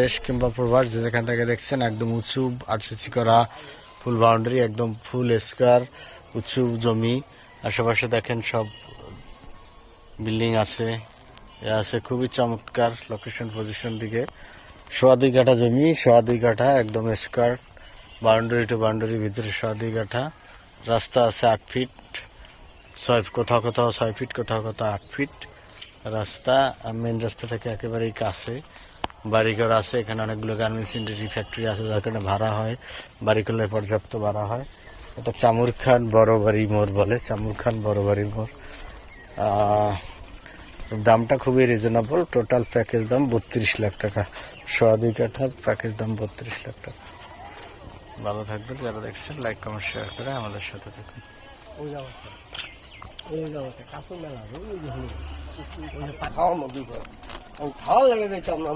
দেশ কিংবা প্রবাস যেখান থেকে দেখছেন, একদম উঁচু আরসিসি করা ফুল বাউন্ডারি একদম ফুল স্কোয়ার উঁচু জমি। আশেপাশে দেখেন সব বিল্ডিং আছে। এ আছে খুবই চমৎকার লোকেশন পজিশন দিকে। সোয়া দুই কাঠা জমি, সোয়া দুই কাঠা, একদম স্কোয়ার বাউন্ডারি টু বাউন্ডারির ভিতরে সোয়া কাঠা। রাস্তা আছে আট ফিট ছয় কোথাও কোথাও ছয় ফিট কোথাও কোথাও আট ফিট রাস্তা মেন রাস্তা থেকে একেবারেই কাছে। বাড়িঘর আছে, এখানে অনেকগুলো গার্মেন্টস ইন্ডাস্ট্রি ফ্যাক্টরি আছে, যার কারণে ভাড়া হয়। বাড়ি করলে পর্যাপ্ত ভাড়া হয়। এটা চামুর খান বড় বাড়ি মোড় বলে, চামুর খান বড় বাড়ি মোড়। দামটা খুবই রিজনেবল টোটাল প্যাকেজ দাম বত্রিশ লাখ টাকা। সোয়া কাঠার প্যাকেজ দাম বত্রিশ লাখ টাকা। ভালো থাকবেন, যারা দেখছেন লাইক কমেন্ট শেয়ার করে আমাদের সাথে থাকুন। খাওয়া লেগে গেছে আমরা